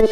До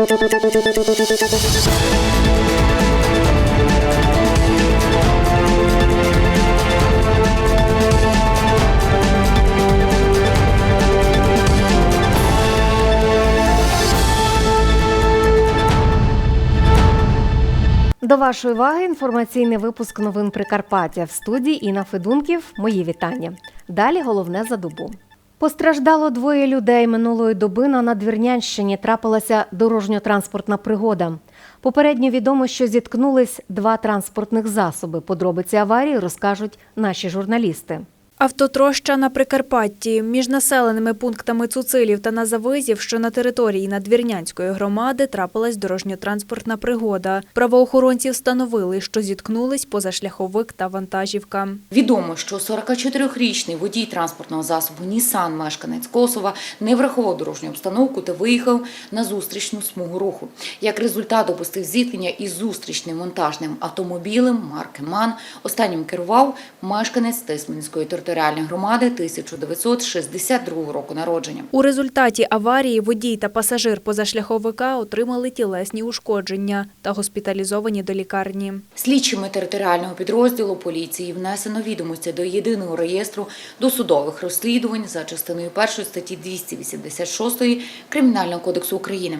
вашої уваги інформаційний випуск новин Прикарпаття в студії Інна Федунків. Мої вітання. Далі головне за добу. Постраждало двоє людей минулої доби на Надвірнянщині. Трапилася дорожньо-транспортна пригода. Попередньо відомо, що зіткнулись два транспортних засоби. Подробиці аварії розкажуть наші журналісти. Автотроща на Прикарпатті між населеними пунктами Цуцилів та Назавизів, що на території Надвірнянської громади трапилась дорожньо-транспортна пригода. Правоохоронці встановили, що зіткнулись позашляховик та вантажівка. Відомо, що 44-річний водій транспортного засобу Нісан, мешканець Косова, не врахував дорожню обстановку та виїхав на зустрічну смугу руху. Як результат допустив зіткнення із зустрічним вантажним автомобілем марки МАН. Останнім керував мешканець Тисменської територіальної громади 1962 року народження. У результаті аварії водій та пасажир позашляховика отримали тілесні ушкодження та госпіталізовані до лікарні. Слідчими територіального підрозділу поліції внесено відомості до єдиного реєстру досудових розслідувань за частиною 1 статті 286 Кримінального кодексу України.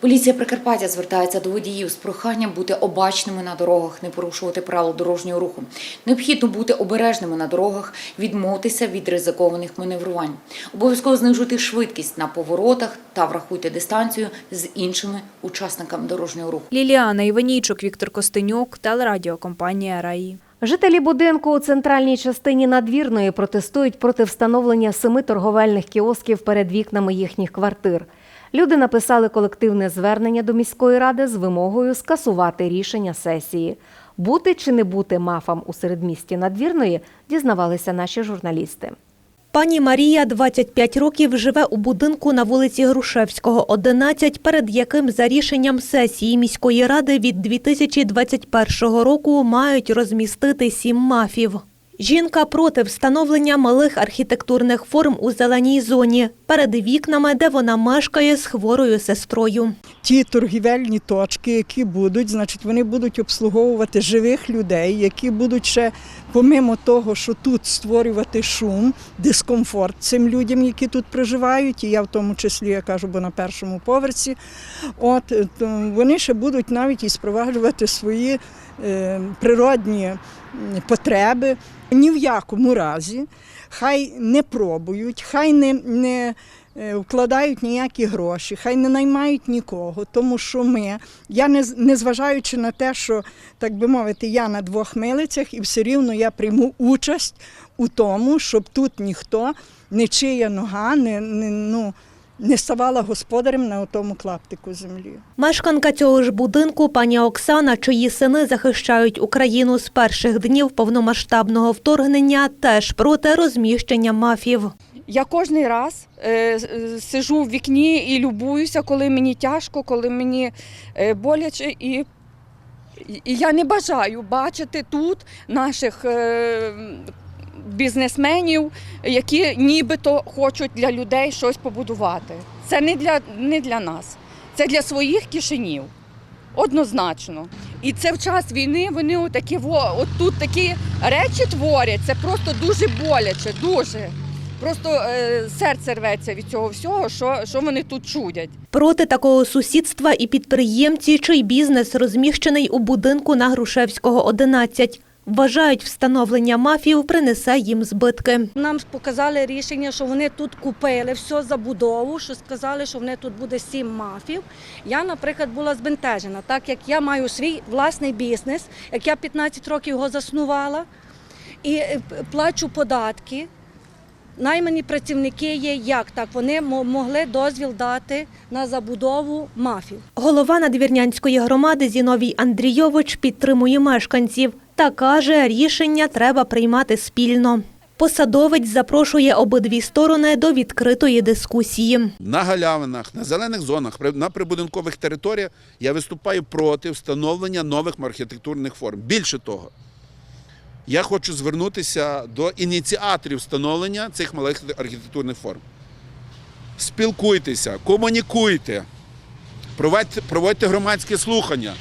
Поліція Прикарпаття звертається до водіїв з проханням бути обачними на дорогах, не порушувати правил дорожнього руху. Необхідно бути обережними на дорогах, відмовитися від ризикованих маневрувань. Обов'язково знижуйте швидкість на поворотах та врахуйте дистанцію з іншими учасниками дорожнього руху. Ліліана Іванійчук, Віктор Костенюк, телерадіокомпанія Раї. Жителі будинку у центральній частині надвірної протестують проти встановлення семи торговельних кіосків перед вікнами їхніх квартир. Люди написали колективне звернення до міської ради з вимогою скасувати рішення сесії. Бути чи не бути мафам у середмісті надвірної дізнавалися наші журналісти. Пані Марія 25 років живе у будинку на вулиці Грушевського, 11, перед яким за рішенням сесії міської ради від 2021 року мають розмістити сім мафів. Жінка проти встановлення малих архітектурних форм у зеленій зоні перед вікнами, де вона мешкає з хворою сестрою. ті торгівельні точки, які будуть, значить, вони будуть обслуговувати живих людей, які будуть ще, помимо того, що тут створювати шум, дискомфорт цим людям, які тут проживають, і я в тому числі я кажу, бо на першому поверсі. От е, то вони ще будуть навіть і спроваджувати свої е, природні потреби. Ні в якому разі, хай не пробують, хай не, не е, вкладають ніякі гроші, хай не наймають нікого, тому що ми, я не, не зважаючи на те, що, так би мовити, я на двох милицях, і все рівно я прийму участь у тому, щоб тут ніхто, нічия нога не, не, ну, не ставала господарем на тому клаптику землі. Мешканка цього ж будинку пані Оксана, чиї сини захищають Україну з перших днів повномасштабного вторгнення, теж проти розміщення мафів. Я кожен раз е, сижу в вікні і любуюся, коли мені тяжко, коли мені е, боляче. І, і я не бажаю бачити тут наших е, бізнесменів, які нібито хочуть для людей щось побудувати. Це не для, не для нас, це для своїх кишенів. Однозначно. І це в час війни вони отакі, от тут такі речі творять, це просто дуже боляче, дуже. Просто е, серце рветься від цього всього, що, що вони тут чудять. Проти такого сусідства і підприємці, чий бізнес розміщений у будинку на Грушевського, 11. Вважають, встановлення мафів принесе їм збитки. Нам показали рішення, що вони тут купили все забудову, що сказали, що вони тут буде сім мафів. Я, наприклад, була збентежена, так як я маю свій власний бізнес, як я 15 років його заснувала і е, плачу податки. Наймані працівники є як так. Вони могли дозвіл дати на забудову мафів. Голова надвірнянської громади Зіновій Андрійович підтримує мешканців та каже, рішення треба приймати спільно. Посадовець запрошує обидві сторони до відкритої дискусії. на галявинах, на зелених зонах, на прибудинкових територіях я виступаю проти встановлення нових архітектурних форм. Більше того, я хочу звернутися до ініціаторів встановлення цих малих архітектурних форм. Спілкуйтеся, комунікуйте, проводьте, громадські слухання,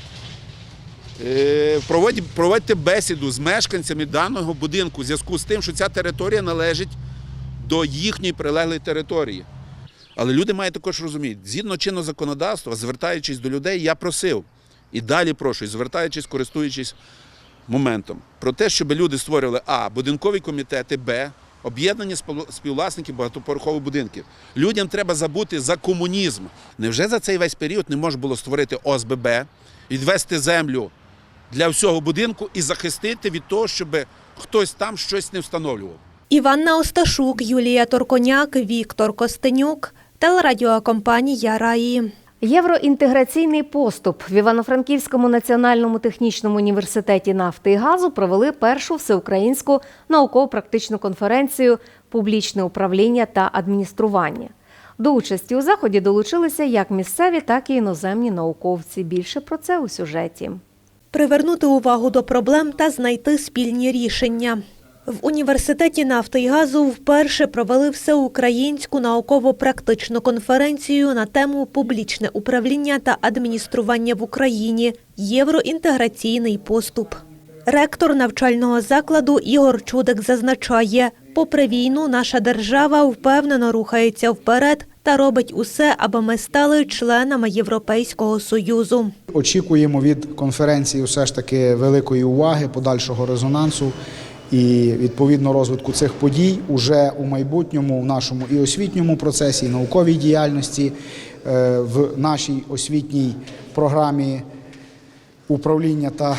проводьте бесіду з мешканцями даного будинку в зв'язку з тим, що ця територія належить до їхньої прилеглої території. Але люди мають також розуміти, згідно чинного законодавства, звертаючись до людей, я просив і далі прошу, звертаючись, користуючись моментом, про те, щоб люди створювали А, будинкові комітети, Б, об'єднання спів- співвласників багатоповерхових будинків. Людям треба забути за комунізм. Невже за цей весь період не можна було створити ОСББ, відвести землю для всього будинку і захистити від того, щоб хтось там щось не встановлював? Іванна Осташук, Юлія Торконяк, Віктор Костенюк, телерадіокомпанія Раї. Євроінтеграційний поступ в Івано-Франківському національному технічному університеті нафти і газу провели першу всеукраїнську науково-практичну конференцію Публічне управління та адміністрування. До участі у заході долучилися як місцеві, так і іноземні науковці. Більше про це у сюжеті. Привернути увагу до проблем та знайти спільні рішення. В університеті нафти і газу вперше провели всеукраїнську науково-практичну конференцію на тему публічне управління та адміністрування в Україні. Євроінтеграційний поступ. Ректор навчального закладу Ігор Чудик зазначає, попри війну, наша держава впевнено рухається вперед та робить усе, аби ми стали членами Європейського союзу. Очікуємо від конференції все ж таки великої уваги, подальшого резонансу і відповідно розвитку цих подій уже у майбутньому в нашому і освітньому процесі, і науковій діяльності е, в нашій освітній програмі управління та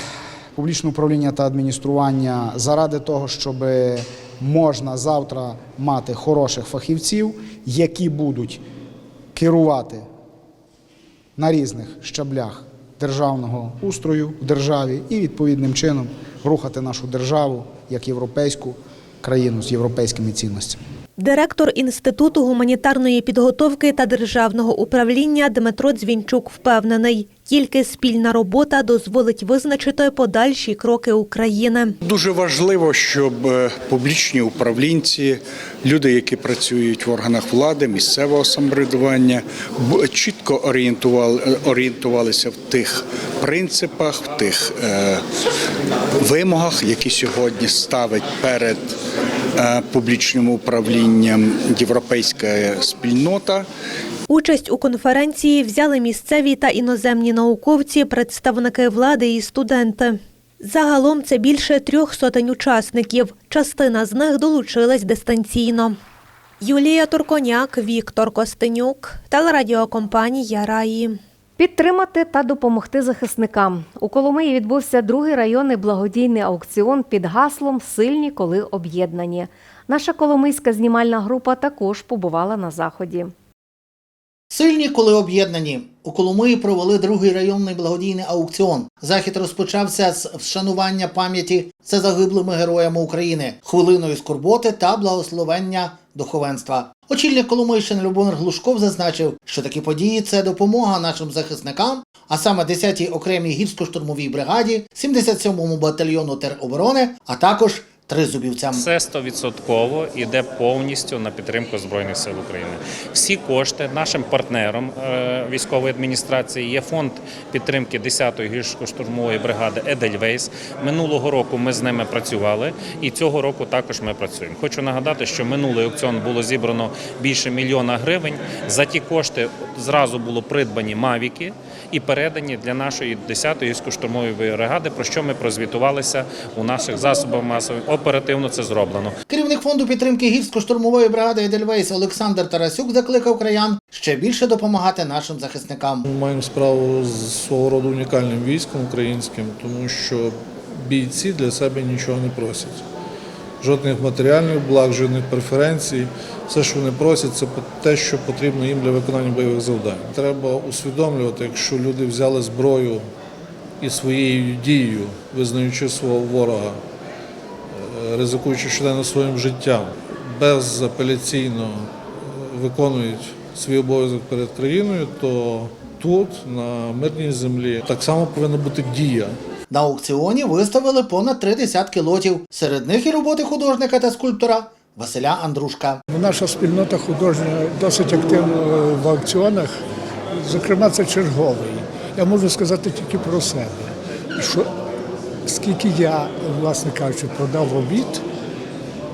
публічного управління та адміністрування заради того, щоб можна завтра мати хороших фахівців, які будуть керувати на різних щаблях державного устрою в державі і відповідним чином рухати нашу державу як європейську країну з європейськими цінностями. Директор Інституту гуманітарної підготовки та державного управління Дмитро Дзвінчук впевнений, тільки спільна робота дозволить визначити подальші кроки України. Дуже важливо, щоб е, публічні управлінці, люди, які працюють в органах влади, місцевого самоврядування, чітко орієнтували, орієнтувалися в тих принципах, в тих е, вимогах, які сьогодні ставить перед е, публічним управлінням європейська спільнота. Участь у конференції взяли місцеві та іноземні науковці, представники влади і студенти. Загалом це більше трьох сотень учасників. Частина з них долучилась дистанційно. Юлія Турконяк, Віктор Костенюк, телерадіокомпанія Раї. Підтримати та допомогти захисникам у Коломиї відбувся другий районний благодійний аукціон під гаслом Сильні, коли об'єднані. Наша коломийська знімальна група також побувала на заході. Сильні, коли об'єднані. У Коломиї провели другий районний благодійний аукціон. Захід розпочався з вшанування пам'яті за загиблими героями України, хвилиною скорботи та благословення духовенства. Очільник Коломийщини Любомир Глушков зазначив, що такі події це допомога нашим захисникам, а саме 10-й окремій гірсько-штурмовій бригаді, 77-му батальйону тероборони, а також тризубівцям. Це 100% іде повністю на підтримку Збройних сил України. Всі кошти нашим партнером е, військової адміністрації є фонд підтримки 10-ї гірсько-штурмової бригади Едельвейс. Минулого року ми з ними працювали, і цього року також ми працюємо. Хочу нагадати, що минулий аукціон було зібрано більше мільйона гривень. За ті кошти зразу було придбані мавіки і передані для нашої 10-ї гірсько-штурмової бригади, про що ми прозвітувалися у наших засобах масових. Оперативно це зроблено. Керівник фонду підтримки гірсько-штурмової бригади Едельвейс Олександр Тарасюк закликав краян ще більше допомагати нашим захисникам. Ми маємо справу з свого роду унікальним військом українським, тому що бійці для себе нічого не просять. Жодних матеріальних благ, жодних преференцій. Все, що вони просять, це те, що потрібно їм для виконання бойових завдань. Треба усвідомлювати, якщо люди взяли зброю і своєю дією, визнаючи свого ворога, е, ризикуючи щоденно своїм життям, безапеляційно е, виконують свій обов'язок перед країною, то тут, на мирній землі, так само повинна бути дія. На аукціоні виставили понад три десятки лотів. Серед них і роботи художника та скульптора Василя Андрушка. Наша спільнота художня досить активна в аукціонах. зокрема, це черговий. Я можу сказати тільки про себе, що скільки я, власне кажучи, продав робіт,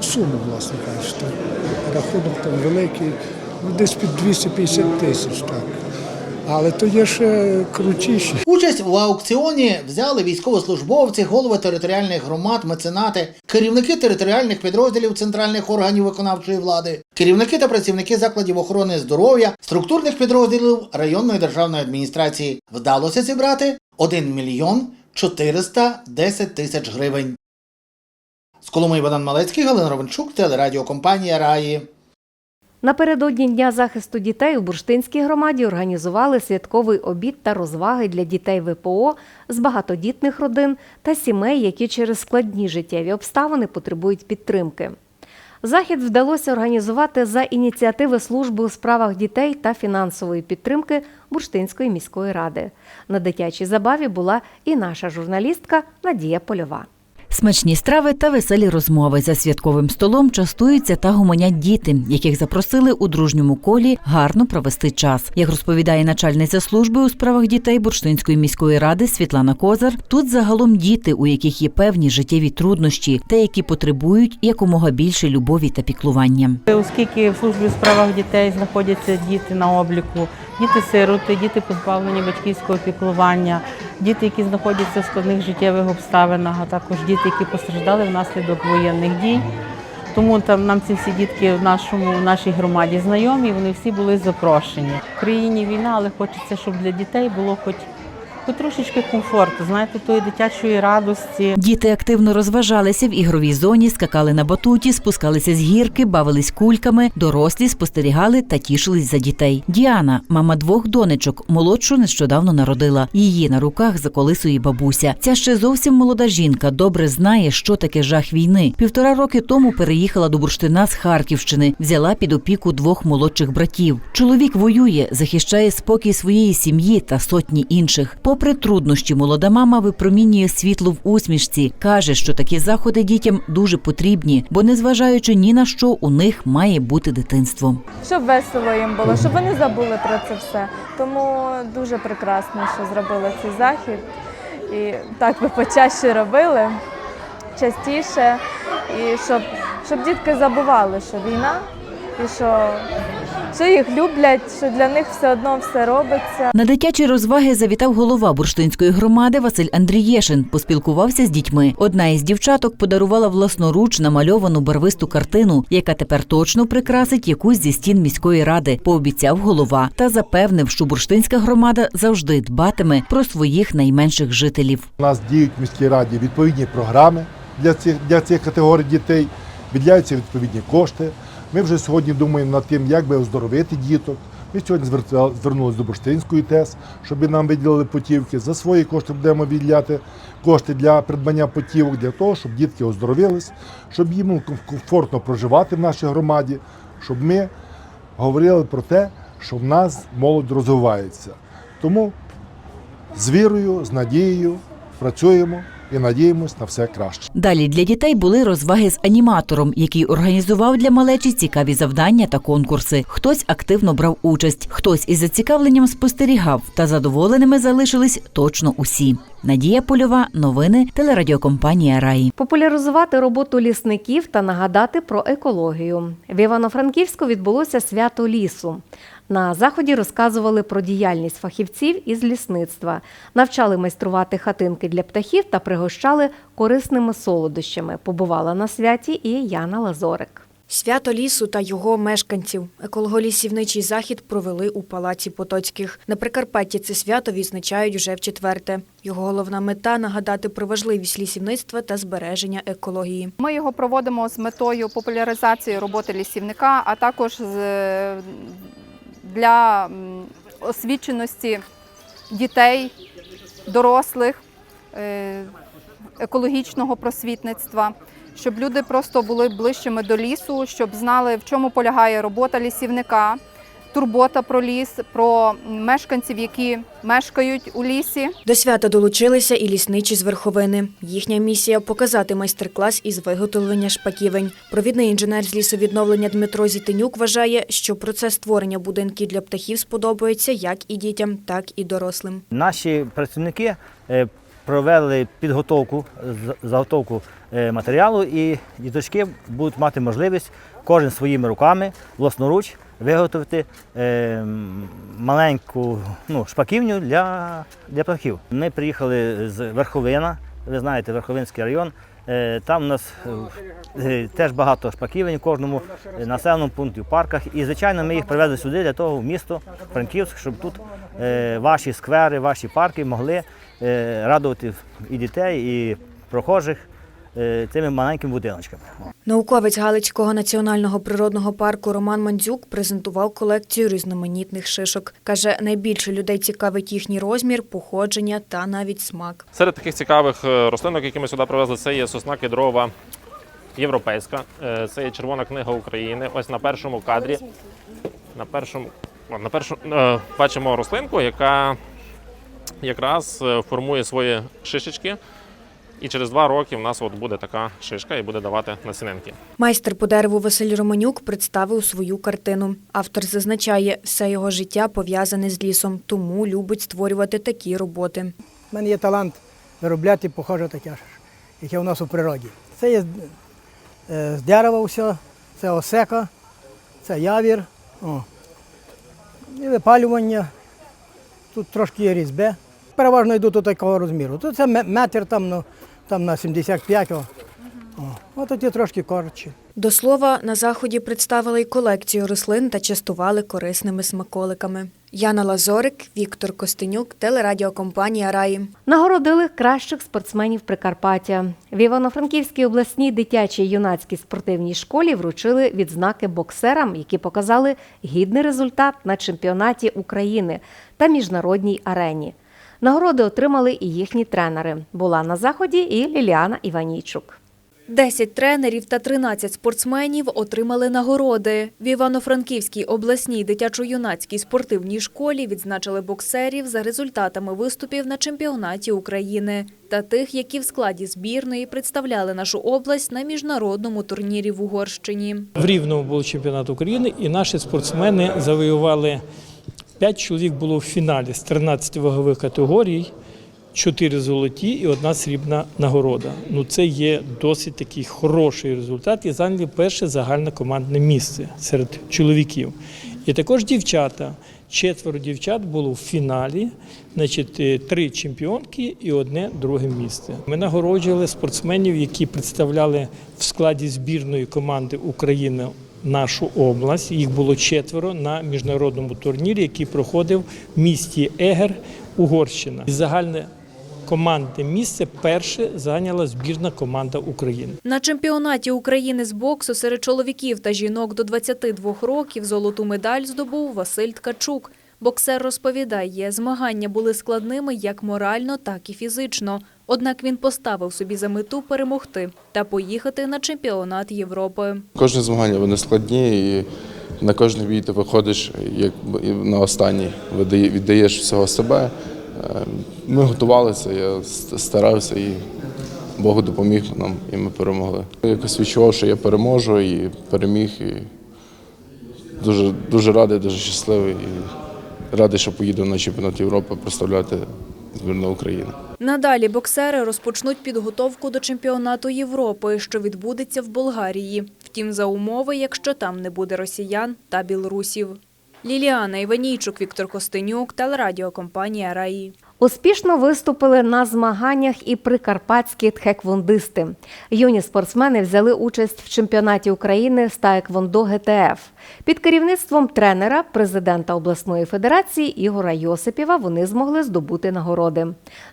суму, власне кажучи, рахунок там великий, ну десь під 250 тисяч, так. Але то є ще крутіші. Участь в аукціоні взяли військовослужбовці, голови територіальних громад, меценати, керівники територіальних підрозділів центральних органів виконавчої влади, керівники та працівники закладів охорони здоров'я, структурних підрозділів районної державної адміністрації. Вдалося зібрати 1 мільйон 410 тисяч гривень. З Коломиї Богдан Малецький, Галина Ровенчук, телерадіокомпанія Раї. Напередодні Дня захисту дітей у Бурштинській громаді організували святковий обід та розваги для дітей ВПО з багатодітних родин та сімей, які через складні життєві обставини потребують підтримки. Захід вдалося організувати за ініціативи служби у справах дітей та фінансової підтримки Бурштинської міської ради. На дитячій забаві була і наша журналістка Надія Польова. Смачні страви та веселі розмови за святковим столом частуються та гомонять діти, яких запросили у дружньому колі гарно провести час. Як розповідає начальниця служби у справах дітей Бурштинської міської ради Світлана Козар, тут загалом діти, у яких є певні життєві труднощі, та які потребують якомога більше любові та піклування. Оскільки в службі у справах дітей знаходяться діти на обліку, діти-сироти, діти позбавлені батьківського піклування, діти, які знаходяться в складних життєвих обставинах, а також діти, які постраждали внаслідок воєнних дій. Тому там нам ці всі дітки в нашому в нашій громаді знайомі, вони всі були запрошені. В країні війна, але хочеться, щоб для дітей було хоч, хоч трошечки комфорту, знаєте, тої дитячої радості. Діти активно розважалися в ігровій зоні, скакали на батуті, спускалися з гірки, бавились кульками, дорослі спостерігали та тішились за дітей. Діана, мама двох донечок, молодшу нещодавно народила. Її на руках заколисує бабуся. Ця ще зовсім молода жінка добре знає, що таке жах війни. Півтора роки тому переїхала до Бурштина з Харківщини, взяла під опіку двох молодших братів. Чоловік воює, захищає спокій своєї сім'ї та сотні інших. Попри труднощі, молода мама випромінює світло в усмішці. каже, що такі заходи дітям дуже потрібні, бо незважаючи ні на що, у них має бути дитинство. щоб весело їм було, щоб вони забули про це все. Тому дуже прекрасно, що зробили цей захід. І так би почаще робили, частіше, і щоб, щоб дітки забували, що війна, і що, що їх люблять, що для них все одно все робиться. На дитячі розваги завітав голова бурштинської громади Василь Андрієшин. Поспілкувався з дітьми. Одна із дівчаток подарувала власноруч намальовану барвисту картину, яка тепер точно прикрасить якусь зі стін міської ради. Пообіцяв голова та запевнив, що бурштинська громада завжди дбатиме про своїх найменших жителів. У нас діють в міській раді відповідні програми для цих, для цих категорій дітей, виділяються відповідні кошти. Ми вже сьогодні думаємо над тим, як би оздоровити діток. Ми сьогодні звернулися до Бурштинської ТЕС, щоб нам виділили путівки. За свої кошти будемо відділяти кошти для придбання путівок, для того, щоб дітки оздоровились, щоб їм комфортно проживати в нашій громаді, щоб ми говорили про те, що в нас молодь розвивається. Тому з вірою, з надією працюємо і надіємось на все краще. Далі для дітей були розваги з аніматором, який організував для малечі цікаві завдання та конкурси. Хтось активно брав участь, хтось із зацікавленням спостерігав, та задоволеними залишились точно усі. Надія Польова, новини, телерадіокомпанія Раї. Популяризувати роботу лісників та нагадати про екологію. В Івано-Франківську відбулося свято лісу. На заході розказували про діяльність фахівців із лісництва, навчали майструвати хатинки для птахів та пригощали корисними солодощами. Побувала на святі і Яна Лазорик. Свято лісу та його мешканців. Еколого-лісівничий захід провели у Палаці Потоцьких. На Прикарпатті це свято відзначають вже в четверте. Його головна мета нагадати про важливість лісівництва та збереження екології. Ми його проводимо з метою популяризації роботи лісівника, а також з- для освіченості дітей, дорослих, е, екологічного просвітництва, щоб люди просто були ближчими до лісу, щоб знали, в чому полягає робота лісівника. Турбота про ліс, про мешканців, які мешкають у лісі. До свята долучилися і лісничі з верховини. Їхня місія показати майстер-клас із виготовлення шпаківень. Провідний інженер з лісовідновлення Дмитро Зітенюк вважає, що процес створення будинків для птахів сподобається як і дітям, так і дорослим. Наші працівники е, провели підготовку, з- заготовку е, матеріалу, і діточки будуть мати можливість кожен своїми руками власноруч виготовити е, маленьку ну, шпаківню для, для птахів. Ми приїхали з Верховина, ви знаєте, Верховинський район. Е, Там у нас е, теж багато шпаківень в кожному населеному пункті, в парках. І, звичайно, ми їх привезли сюди для того, в місто Франківськ, щоб тут е, ваші сквери, ваші парки могли е, радувати і дітей, і прохожих цими маленькими будиночками. Науковець Галицького національного природного парку Роман Мандзюк презентував колекцію різноманітних шишок. Каже, найбільше людей цікавить їхній розмір, походження та навіть смак. Серед таких цікавих е, рослинок, які ми сюди привезли, це є сосна кедрова європейська, е, це є Червона книга України. Ось на першому кадрі. На першому, на першому е, бачимо рослинку, яка якраз е, формує свої шишечки. І через два роки в нас от буде така шишка і буде давати насінинки. Майстер по дереву Василь Романюк представив свою картину. Автор зазначає, все його життя пов'язане з лісом, тому любить створювати такі роботи. У мене є талант виробляти похоже таке, ж, яке у нас у природі. Це є е, з дерева все, це осека, це явір, о. і випалювання. Тут трошки є різьби. Переважно йдуть до такого розміру. Тут це метр там, ну, там на 75. О. О. Ось є трошки коротші. До слова, на заході представили й колекцію рослин та частували корисними смаколиками. Яна Лазорик, Віктор Костенюк, телерадіокомпанія Раї. Нагородили кращих спортсменів Прикарпаття. В Івано-Франківській обласній дитячій юнацькій спортивній школі вручили відзнаки боксерам, які показали гідний результат на чемпіонаті України та міжнародній арені. Нагороди отримали і їхні тренери. Була на заході і Ліліана Іванійчук. 10 тренерів та 13 спортсменів отримали нагороди. В Івано-Франківській обласній дитячо-юнацькій спортивній школі відзначили боксерів за результатами виступів на чемпіонаті України та тих, які в складі збірної представляли нашу область на міжнародному турнірі в Угорщині. В Рівному був чемпіонат України, і наші спортсмени завоювали 5 чоловік було в фіналі з 13 вагових категорій, 4 золоті і одна срібна нагорода. Ну це є досить такий хороший результат і зайняли перше загальне командне місце серед чоловіків. І також дівчата. Четверо дівчат було в фіналі, значить, е, три чемпіонки і одне друге місце. Ми нагороджували спортсменів, які представляли в складі збірної команди України нашу область. Їх було четверо на міжнародному турнірі, який проходив в місті Егер, Угорщина. І Загальне командне місце перше зайняла збірна команда України. На чемпіонаті України з боксу серед чоловіків та жінок до 22 років золоту медаль здобув Василь Ткачук. Боксер розповідає, змагання були складними як морально, так і фізично. Однак він поставив собі за мету перемогти та поїхати на чемпіонат Європи. Кожне змагання вони складні, і на кожний бій ти виходиш як на останній, віддаєш всього себе. Е, Ми готувалися, я старався і Бог допоміг нам, і ми перемогли. Якось відчував, що я переможу і переміг. І дуже, дуже радий, дуже щасливий і радий, що поїду на чемпіонат Європи представляти збірну України. Надалі боксери розпочнуть підготовку до чемпіонату Європи, що відбудеться в Болгарії. Втім, за умови, якщо там не буде росіян та білорусів. Ліліана Іванійчук, Віктор Костенюк, телерадіокомпанія Раї. Успішно виступили на змаганнях і прикарпатські тхеквондисти. Юні спортсмени взяли участь в чемпіонаті України з таеквондо ГТФ. Під керівництвом тренера, президента обласної федерації Ігора Йосипєва вони змогли здобути нагороди.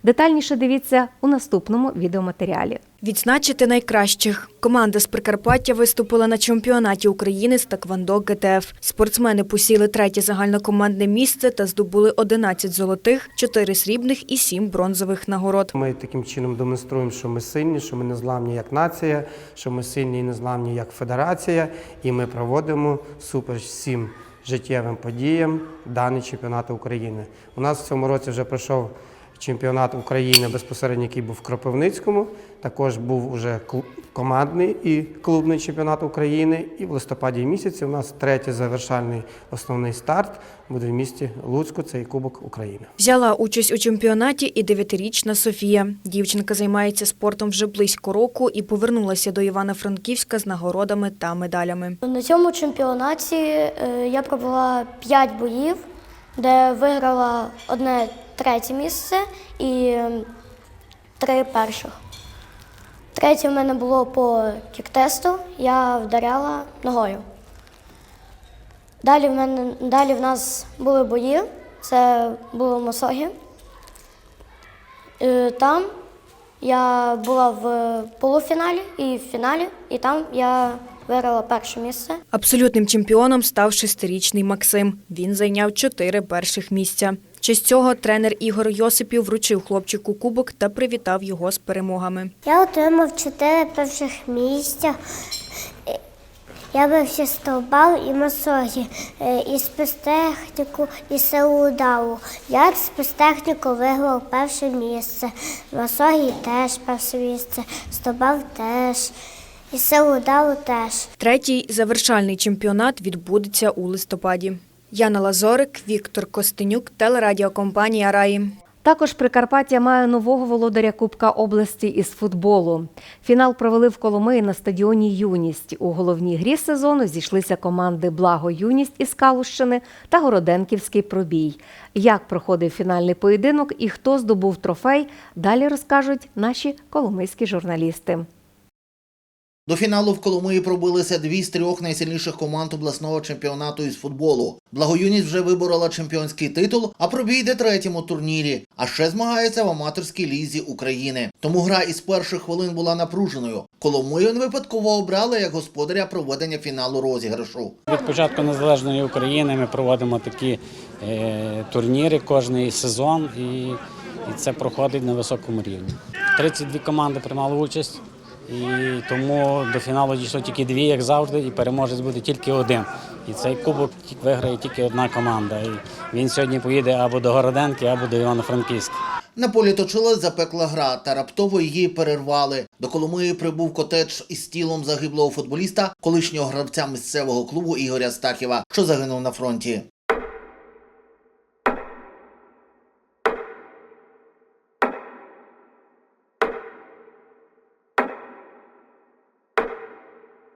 Детальніше дивіться у наступному відеоматеріалі. Відзначити найкращих. Команда з Прикарпаття виступила на чемпіонаті України з Таквандо ГТФ. Спортсмени посіли третє загальнокомандне місце та здобули 11 золотих, 4 срібних і 7 бронзових нагород. Ми таким чином демонструємо, що ми сильні, що ми незламні як нація, що ми сильні і незламні як федерація, і ми проводимо супереч всім життєвим подіям даний чемпіонат України. У нас в цьому році вже пройшов чемпіонат України безпосередньо, який був в Кропивницькому. Також був уже командний і клубний чемпіонат України. І в листопаді місяці у нас третій завершальний основний старт буде в місті Луцьку. Це і Кубок України. Взяла участь у чемпіонаті і дев'ятирічна Софія. Дівчинка займається спортом вже близько року і повернулася до Івано-Франківська з нагородами та медалями. На цьому чемпіонаті е, я провела 5 боїв, де виграла одне третє місце і три перших. Третє в мене було по кіктесту, я вдаряла ногою. Далі в, мене, далі в нас були бої, це було в Мосогі. Е, Там я була в полуфіналі і в фіналі, і там я виграла перше місце. Абсолютним чемпіоном став шестирічний Максим. Він зайняв чотири перших місця. Честь цього тренер Ігор Йосипів вручив хлопчику кубок та привітав його з перемогами. Я отримав чотири перших місця. Я бився стовбав і масогі, е, і спецтехніку, і силу удаву. Я спецтехніку виграв перше місце. Масогі теж перше місце, стовбав теж, і силу удаву теж. Третій завершальний чемпіонат відбудеться у листопаді. Яна Лазорик, Віктор Костенюк, телерадіокомпанія Раї. Також Прикарпаття має нового володаря Кубка області із футболу. Фінал провели в Коломиї на стадіоні Юність. У головній грі сезону зійшлися команди Благо Юність із Калущини та Городенківський пробій. Як проходив фінальний поєдинок і хто здобув трофей, далі розкажуть наші коломийські журналісти. До фіналу в Коломиї пробилися дві з трьох найсильніших команд обласного чемпіонату із футболу. Благоюність вже виборола чемпіонський титул, а пробій йде третім турнірі. А ще змагається в аматорській лізі України. Тому гра із перших хвилин була напруженою. Коломию не випадково обрали як господаря проведення фіналу розіграшу. Від початку незалежної України ми проводимо такі е, турніри кожний сезон, і, і це проходить на високому рівні. 32 команди приймали участь, і тому до фіналу дійшло тільки дві, як завжди, і переможець буде тільки один. І цей кубок виграє тільки одна команда. І він сьогодні поїде або до Городенки, або до Івано-Франківська. На полі точилась запекла гра, та раптово її перервали. До Коломиї прибув котедж із тілом загиблого футболіста, колишнього гравця місцевого клубу Ігоря Стахіва, що загинув на фронті.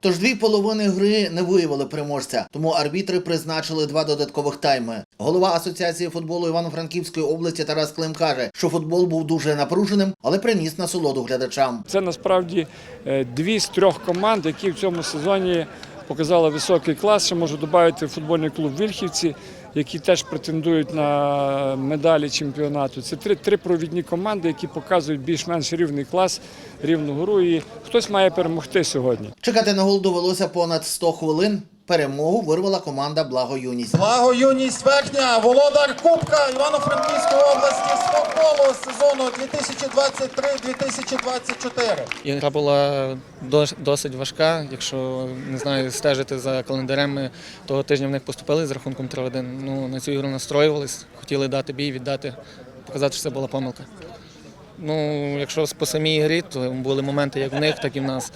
Тож дві половини гри не виявили переможця, тому арбітри призначили два додаткових тайми. Голова Асоціації футболу Івано-Франківської області Тарас Клим каже, що футбол був дуже напруженим, але приніс насолоду глядачам. Це насправді е, дві з трьох команд, які в цьому сезоні показали високий клас. Ще можу додати футбольний клуб Вільхівці, які теж претендують на медалі чемпіонату. Це три, три провідні команди, які показують більш-менш рівний клас, рівну гру. І хтось має перемогти сьогодні. Чекати на гол довелося понад 100 хвилин. Перемогу вирвала команда Благо Юність. Благо юність верхня, володар Кубка Івано-Франківської області з футболу сезону 2023-2024. Ігра була досить важка. Якщо не знаю, стежити за календарем, ми того тижня в них поступили з рахунком 3-1. Ну, на цю ігру настроювались, хотіли дати бій, віддати, показати, що це була помилка. Ну, якщо по самій грі, то були моменти як в них, так і в нас.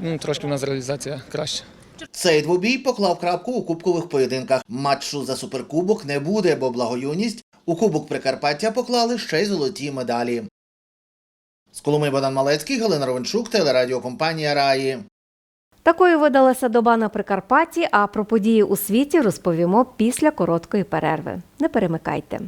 Ну, трошки в нас реалізація краща. Цей двобій поклав крапку у кубкових поєдинках. Матчу за суперкубок не буде, бо благоюність у кубок Прикарпаття поклали ще й золоті медалі. З Коломи Богдан Малецький, Галина Ровенчук, телерадіокомпанія Раї. Такою видалася доба на Прикарпатті, а про події у світі розповімо після короткої перерви. Не перемикайте.